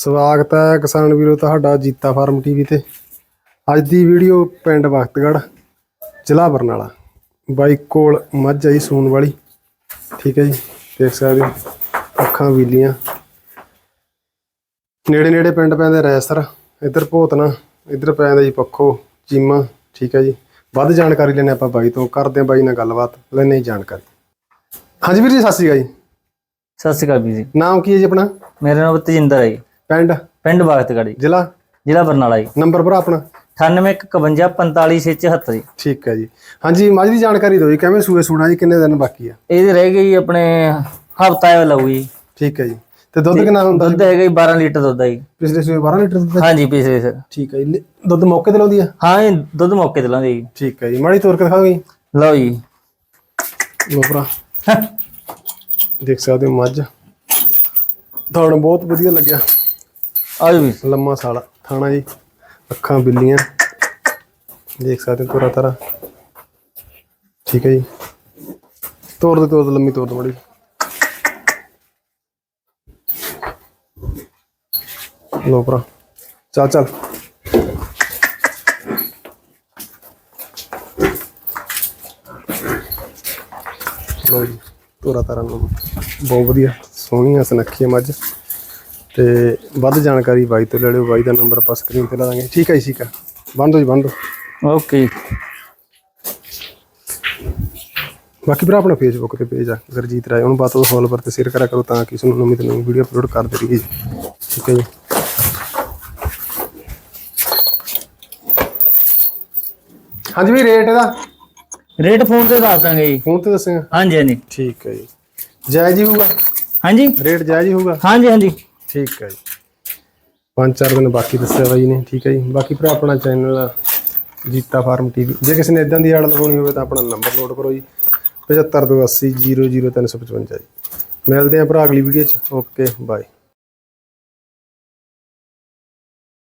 ਸਵਾਗਤ ਹੈ ਕਿਸਾਨ ਵੀਰੋ ਤੁਹਾਡਾ ਜੀਤਾ ਫਾਰਮ ਟੀਵੀ ਤੇ। ਅੱਜ ਦੀ ਵੀਡੀਓ ਪਿੰਡ ਵਖਤਗੜ੍ਹ ਜ਼ਿਲ੍ਹਾ ਬਰਨਾਲਾ। ਬਾਈ ਕੋਲ ਮੱਝ ਆਈ ਸੂਣ ਵਾਲੀ। ਠੀਕ ਹੈ ਜੀ ਦੇਖ ਸਕਦੇ ਹੋ ਅੱਖਾਂ ਵੀਲੀਆਂ। ਨੇੜੇ ਨੇੜੇ ਪਿੰਡ ਪੈਂਦੇ ਰੈਸਰ ਇੱਧਰ ਭੋਤਨਾ ਇੱਧਰ ਪੈਂਦਾ ਜੀ ਪੱਖੋ ਚੀਮਾ ਠੀਕ ਹੈ ਜੀ। ਵੱਧ ਜਾਣਕਾਰੀ ਲੈਣੇ ਆਪਾਂ ਬਾਈ ਤੋਂ ਕਰਦੇ ਹਾਂ ਬਾਈ ਨਾਲ ਗੱਲਬਾਤ ਲੈਣੇ ਜੀ ਜਾਣਕਾਰੀ। ਹਾਂਜੀ ਵੀਰ ਜੀ ਸਤਿ ਸ਼੍ਰੀ ਅਕਾਲ ਜੀ। ਸਤਿ ਸ਼੍ਰੀ ਅਕਾਲ ਵੀਰ ਜੀ। ਨਾਮ ਕੀ ਹੈ ਜੀ ਆਪਣਾ? ਮੇਰਾ ਨਾਮ ਤਜਿੰਦਰ ਹੈ ਜੀ। ਪਿੰਡ? ਪਿੰਡ ਬਾਗਤਗੜ੍ਹ ਜੀ ਜ਼ਿਲ੍ਹਾ? ਜ਼ਿਲ੍ਹਾ ਬਰਨਾਲਾ ਜੀ। ਨੰਬਰ ਭਰਾ ਆਪਣਾ? 9851457674 ਜੀ। ਠੀਕ ਹੈ ਜੀ। ਹਾਂਜੀ ਮੱਝ ਦੀ ਜਾਣਕਾਰੀ ਦਿਓ ਜੀ ਕਿਵੇਂ ਸੂਏ ਸੂਣਾ ਜੀ ਕਿੰਨੇ ਦਿਨ ਬਾਕੀ ਆ? ਇਹਦੇ ਰਹਿ ਗਈ ਆਪਣੇ ਹਫਤਾ ਲਊ ਜੀ। ਠੀਕ ਹੈ ਜੀ। ਤੇ ਦੁੱਧ ਕਿੰਨਾ ਹੁੰਦਾ ਦੁੱਧ ਹੈਗਾ ਜੀ 12 ਲੀਟਰ ਦੁੱਧ ਹੈ ਜੀ। ਪਿਛਲੇ ਸੂਏ 12 ਲੀਟਰ ਦੁੱਧ ਹਾਂਜੀ ਪਿਛਲੇ ਸਰ ਠੀਕ ਹੈ ਜੀ। ਦੁੱਧ ਮੌਕੇ ਤੇ ਲਾਉਂਦੀ ਆ? ਹਾਂ ਦੁੱਧ ਮੌਕੇ ਤੇ ਲਾਉਂਦੇ ਜੀ। ਠੀਕ ਹੈ ਜੀ। ਮਾੜੀ ਤੋਰ ਕੇ ਦਿਖਾਓ ਜੀ। ਲਓ ਜੀ। ਲੋ ਭਰਾ। ਦੇਖ ਸਕਦੇ ਹੋ ਮੱਝ। ਤੁਹਾਨੂੰ ਬਹੁਤ ਵਧੀਆ ਲੱਗਿਆ। ਆਜੋ ਵੀ ਲੰਮਾ ਸਾਲਾ ਥਾਣਾ ਜੀ। ਅੱਖਾਂ ਬਿੱਲੀਆਂ। ਦੇਖ ਸਕਦੇ ਹੋ ਤੋਰਾ ਤਾਰਾ। ਠੀਕ ਹੈ ਜੀ। ਤੋਰ ਦੇ ਤੋਰ ਦੇ, ਲੰਮੀ ਤੋਰ ਦੇ ਮਾੜੀ। ਲੋ ਭਰਾ। ਚੱਲ ਚੱਲ। ਲੋ ਜੀ ਤੋਰਾ ਤਰਾ ਨੂੰ ਬਹੁਤ ਵਧੀਆ, ਸੋਹਣੀਆਂ ਸੁਨੱਖੀਆਂ ਮੱਝ। ਤੇ ਵੱਧ ਜਾਣਕਾਰੀ ਬਾਈ ਤੋਂ ਲੈ ਲਿਓ ਬਾਈ ਦਾ ਨੰਬਰ ਆਪਾਂ ਸਕਰੀਨ ਤੇ ਲਾ ਦਾਂਗੇ। ਠੀਕ ਹੈ ਜੀ ਠੀਕ ਹੈ ਬੰਦ ਹੋ ਜੀ ਬੰਦ ਓਕੇ। ਬਾਕੀ ਭਰਾ ਆਪਣਾ ਫੇਸਬੁੱਕ ਤੇ ਪੇਜ ਆ ਗੁਰਜੀਤ ਰਾਏ। ਉਹਨੂੰ ਬਾਤ ਉਹ ਫੋਲੋਵਰ ਤੇ ਸ਼ੇਅਰ ਕਰਿਆ ਕਰੋ ਤਾਂ ਕਿ ਤੁਹਾਨੂੰ ਨਵੀਂ ਤੋਂ ਨਵੀਂ ਵੀਡੀਓ ਅਪਲੋਡ ਕਰਦੇ ਰਹੀਏ ਠੀਕ ਹੈ ਜੀ। ਹਾਂਜੀ ਵੀ ਰੇਟ ਇਹਦਾ? ਰੇਟ ਫੋਨ ਤੇ ਦੱਸ ਦਾਂਗੇ ਜੀ। ਫੋਨ ਤੇ ਦੱਸੇਗਾ? ਹਾਂਜੀ ਹਾਂਜੀ। ਠੀਕ ਹੈ ਜੀ। ਜਾਇਜ਼ ਹੀ ਹੋਊਗਾ? ਹਾਂਜੀ। ਰੇਟ ਜਾਇਜ਼ ਹੀ ਹੋਊਗਾ? ਹਾਂਜੀ ਹਾਂਜੀ। ਠੀਕ ਹੈ ਜੀ। ਪੰਜ ਚਾਰ ਦਿਨ ਬਾਕੀ ਦੱਸਿਆ ਬਾਈ ਨੇ, ਠੀਕ ਹੈ ਜੀ। ਬਾਕੀ ਭਰਾ, ਆਪਣਾ ਚੈਨਲ ਜੀਤਾ ਫਾਰਮ ਟੀਵੀ ਜੇ ਕਿਸੇ ਨੇ ਇਦਾਂ ਦੀ ਆੜ ਲਗਾਉਣੀ ਹੋਵੇ ਤਾਂ ਆਪਣਾ ਨੰਬਰ ਨੋਟ ਕਰੋ ਜੀ। 7528 00355 ਜੀ। ਮਿਲਦੇ ਆਂ ਭਰਾ ਅਗਲੀ ਵੀਡੀਓ 'ਚ। Okay bye